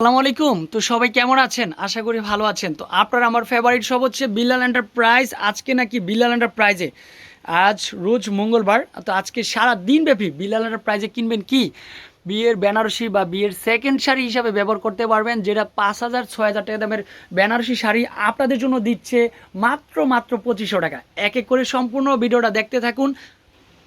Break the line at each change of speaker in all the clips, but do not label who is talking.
আসসালামু আলাইকুম। তো সবাই কেমন আছেন? আশা করি ভালো আছেন। তো আপনার আমার ফেভারিট সব হচ্ছে বিল্লাল এন্টারপ্রাইজ আজকে নাকি বিল্লাল এন্টারপ্রাইজে আজ রোজ মঙ্গলবার। তো আজকে সারা দিন ব্যাপী বিল্লাল এন্টারপ্রাইজে কিনবেন কি? বিয়ের বেনারসি বা বিয়ের সেকেন্ড শাড়ি হিসাবে ব্যবহার করতে পারবেন, যেটা পাঁচ হাজার, ছয় হাজার টাকা দামের বেনারসি শাড়ি আপনাদের জন্য দিচ্ছে মাত্র মাত্র পঁচিশশো টাকা। এক এক করে সম্পূর্ণ ভিডিওটা দেখতে থাকুন।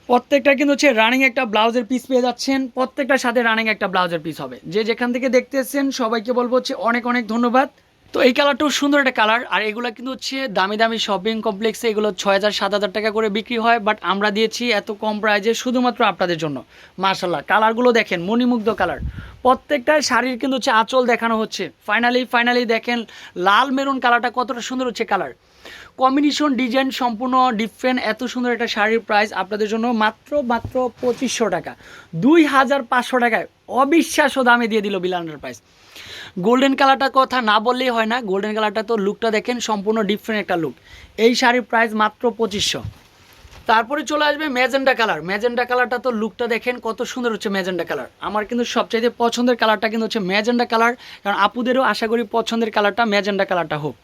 প্রত্যেকটা কিন্তু হচ্ছে রানিং একটা ব্লাউজের পিস পেয়ে যাচ্ছেন। প্রত্যেকটার সাথে রানিং একটা ব্লাউজের পিস হবে। যে যেখান থেকে দেখতে এসছেন, সবাইকে বলব হচ্ছে অনেক অনেক ধন্যবাদ। তো এই কালারটাও সুন্দর একটা কালার, আর এগুলো কিন্তু হচ্ছে দামি দামি শপিং কমপ্লেক্সে এগুলো ছয় হাজার, সাত হাজার টাকা করে বিক্রি হয় বাট আমরা দিয়েছি এত কম প্রাইজে শুধুমাত্র আপনাদের জন্য। মার্শাল্লাহ কালারগুলো দেখেন, মণিমুগ্ধ কালার। প্রত্যেকটা শাড়ির কিন্তু হচ্ছে আঁচল দেখানো হচ্ছে। ফাইনালি ফাইনালি দেখেন, লাল মেরুন কালারটা কতটা সুন্দর হচ্ছে কালার। কম্বিনেশন ডিজাইন সম্পূর্ণ ডিফারেন্ট এত সুন্দর একটা শাড়ির প্রাইস আপনাদের জন্য মাত্র মাত্র পঁচিশশো টাকা। দুই হাজার পাঁচশো টাকায় অবিশ্বাস্য দামে দিয়ে দিল বিলান্ডার প্রাইস গোল্ডেন কালারটার কথা না বললেই হয় না গোল্ডেন কালারটা তো লুকটা দেখেন, সম্পূর্ণ ডিফারেন্ট একটা লুক এই শাড়ির প্রাইস মাত্র পঁচিশশো। তারপরে চলে আসবে ম্যাজেন্ডা কালার ম্যাজেন্ডা কালারটা তো লুকটা দেখেন, কত সুন্দর হচ্ছে ম্যাজেন্ডা কালার আমার কিন্তু সবচাইতে পছন্দের কালারটা কিন্তু হচ্ছে ম্যাজেন্ডা কালার কারণ আপুদেরও আশা করি পছন্দের কালারটা ম্যাজেন্ডা কালারটা হোক।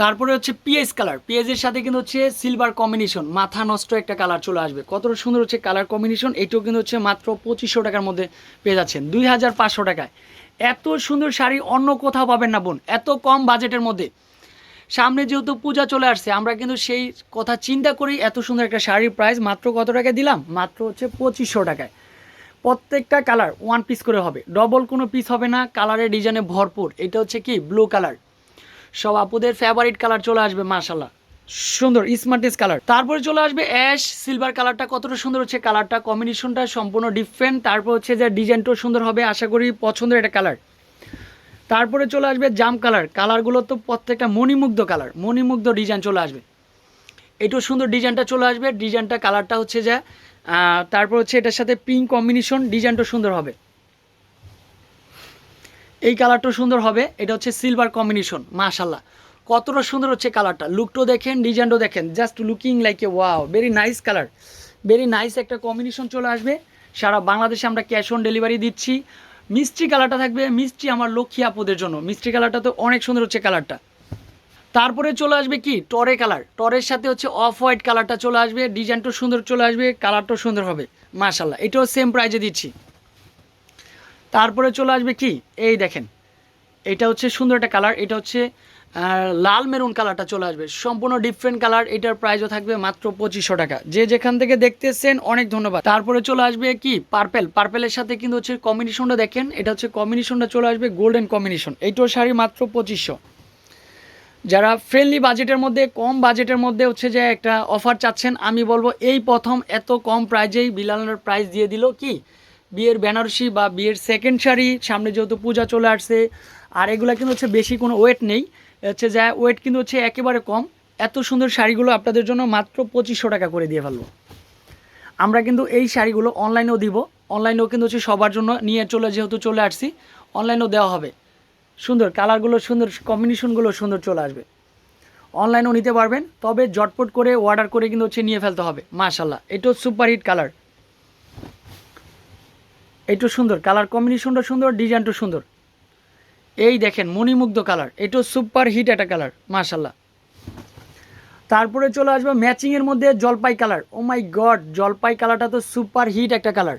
তারপরে হচ্ছে পিএস কালার। পিএসের সাথে কিন্তু হচ্ছে সিলভার কম্বিনেশন মাথা নষ্ট একটা কালার চলে আসবে। কতটা সুন্দর হচ্ছে কালার কম্বিনেশন এটাও কিন্তু হচ্ছে মাত্র পঁচিশশো টাকার মধ্যে পেয়ে যাচ্ছেন। দুই হাজার পাঁচশো টাকায়। এত সুন্দর শাড়ি অন্য কোথাও পাবেন না বোন, এত কম বাজেটের মধ্যে। সামনে যেহেতু পূজা চলে আসছে, আমরা কিন্তু সেই কথা চিন্তা করি এত সুন্দর একটা শাড়ির প্রাইস মাত্র কত টাকায় দিলাম? মাত্র হচ্ছে পঁচিশশো টাকায়। প্রত্যেকটা কালার ওয়ান পিস করে হবে। ডবল কোনো পিস হবে না কালারের ডিজাইনে ভরপুর। এটা হচ্ছে কি? ব্লু কালার সব আপুদের ফেভারিট কালার চলে আসবে মার্শাল্লাহ সুন্দর স্মার্টেস কালার তারপরে চলে আসবে অ্যাশ সিলভার কালারটা কতটা সুন্দর হচ্ছে কালারটা কম্বিনেশনটা সম্পূর্ণ ডিফারেন্ট তারপর হচ্ছে যে ডিজাইনটাও সুন্দর হবে আশা করি পছন্দের একটা কালার তারপরে চলে আসবে জাম কালার কালারগুলো তো প্রত্যেকটা মণিমুগ্ধ কালার মণিমুগ্ধ ডিজাইন চলে আসবে। এটাও সুন্দর ডিজাইনটা চলে আসবে ডিজাইনটা কালারটা হচ্ছে যে তারপর হচ্ছে এটার সাথে পিঙ্ক কম্বিনেশন ডিজাইনটা সুন্দর হবে। এই কালারটাও সুন্দর হবে, এটা হচ্ছে সিলভার কম্বিনেশন মাশাল্লাহ কতটা সুন্দর হচ্ছে কালারটা। লুকটাও দেখেন ডিজাইনটাও দেখেন just looking like a wow very nice colour very nice একটা কম্বিনেশন চলে আসবে। সারা বাংলাদেশে আমরা ক্যাশ অন ডেলিভারি দিচ্ছি। মিষ্টি কালারটা থাকবে, মিষ্টি আমার লক্ষ্মী আপুদের জন্য। মিষ্টি কালারটা তো অনেক সুন্দর হচ্ছে কালারটা। তারপরে চলে আসবে কি? টরে কালার। টরের সাথে হচ্ছে অফ হোয়াইট কালারটা চলে আসবে ডিজাইনটাও সুন্দর চলে আসবে কালারটাও সুন্দর হবে মাশাল্লাহ এটাও সেম প্রাইজে দিচ্ছি। তারপরে চলে আসবে কি? এই দেখেন। এটা হচ্ছে সুন্দর একটা কালার এটা হচ্ছে লাল মেরুন কালারটা চলে আসবে। সম্পূর্ণ ডিফারেন্ট কালার এটার প্রাইসও থাকবে মাত্র পঁচিশশো টাকা। যে যেখান থেকে দেখতেছেন, অনেক ধন্যবাদ। তারপরে চলে আসবে কি? পার্পেল পার্পেলের সাথে কিন্তু হচ্ছে কম্বিনেশনটা দেখেন, এটা হচ্ছে কম্বিনেশনটা চলে আসবে গোল্ডেন কম্বিনেশন এইটাও শাড়ি মাত্র পঁচিশশো। যারা ফ্রেন্ডলি বাজেটের মধ্যে, কম বাজেটের মধ্যে হচ্ছে যে একটা অফার চাচ্ছেন, আমি বলব এই প্রথম এত কম প্রাইজেই বিলালের প্রাইস দিয়ে দিল কি? বিয়ের বেনারসি বা বিয়ের সেকেন্ড শাড়ি, সামনে যেহেতু পূজা চলে আসছে, আর এগুলো কিন্তু হচ্ছে বেশি কোনো ওয়েট নেই। হচ্ছে যা ওয়েট কিন্তু হচ্ছে একেবারে কম। এত সুন্দর শাড়িগুলো আপনাদের জন্য মাত্র পঁচিশশো টাকা করে দিয়ে ফেলব। আমরা কিন্তু এই শাড়িগুলো অনলাইনেও দিব। অনলাইনেও কিন্তু হচ্ছে সবার জন্য নিয়ে চলে যেহেতু চলে আসছি অনলাইনেও দেওয়া হবে। সুন্দর কালারগুলো সুন্দর কম্বিনেশনগুলো সুন্দর চলে আসবে। অনলাইনেও নিতে পারবেন, তবে জটপট করে অর্ডার করে কিন্তু হচ্ছে নিয়ে ফেলতে হবে মাশাল্লাহ এটাও সুপার হিট কালার এটাও সুন্দর কালার কম্বিনেশনটা সুন্দর ডিজাইনটা সুন্দর। এই দেখেন, মণিমুগ্ধ কালার এটাও সুপার হিট একটা কালার মাশাল্লাহ তারপরে চলে আসবে ম্যাচিংয়ের মধ্যে জলপাই কালার ও মাই গড জলপাই কালারটা তো সুপার হিট একটা কালার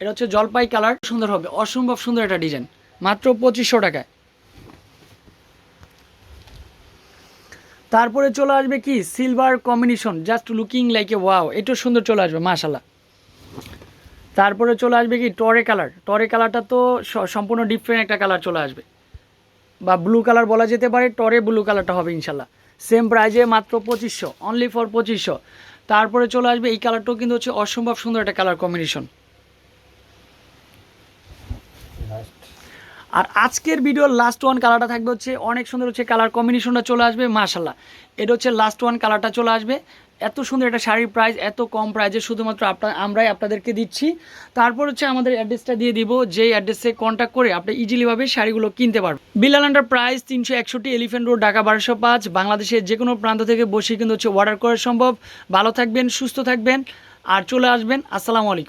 এটা হচ্ছে জলপাই কালার সুন্দর হবে, অসম্ভব সুন্দর একটা ডিজাইন মাত্র পঁচিশশো টাকায়। তারপরে চলে আসবে কি? Silver combination just looking like a wow এটাও সুন্দর চলে আসবে মাশাল্লাহ তারপরে চলে আসবে কি? টরে কালার। টরে কালারটা তো সম্পূর্ণ ডিফারেন্ট একটা কালার চলে আসবে। বা ব্লু কালার বলা যেতে পারে, টরে ব্লু কালারটা হবে ইনশাল্লাহ। সেম প্রাইজে মাত্র পঁচিশশো অনলি ফর পঁচিশশো। তারপরে চলে আসবে, এই কালারটাও কিন্তু হচ্ছে অসম্ভব সুন্দর একটা কালার কম্বিনেশন আর আজকের ভিডিওর লাস্ট ওয়ান কালারটা থাকবে হচ্ছে অনেক সুন্দর হচ্ছে কালার কম্বিনেশনটা চলে আসবে মাশাল্লাহ এটা হচ্ছে লাস্ট ওয়ান কালারটা চলে আসবে। এত সুন্দর একটা শাড়ির প্রাইস এত কম প্রাইজে শুধুমাত্র আপনার আমরাই আপনাদেরকে দিচ্ছি। তারপর হচ্ছে আমাদের অ্যাড্রেসটা দিয়ে দিব, যেই অ্যাড্রেসে কন্ট্যাক্ট করে আপনি ইজিলিভাবে শাড়িগুলো কিনতে পারবেন। বিলাল আন্ডার প্রাইস তিনশো একষট্টি এলিফেন্ট রোড ঢাকা বারোশো পাঁচ। বাংলাদেশের যে কোনো প্রান্ত থেকে বসে কিন্তু হচ্ছে অর্ডার করা সম্ভব। ভালো থাকবেন, সুস্থ থাকবেন, আর চলে আসবেন। আসসালামু আলাইকুম।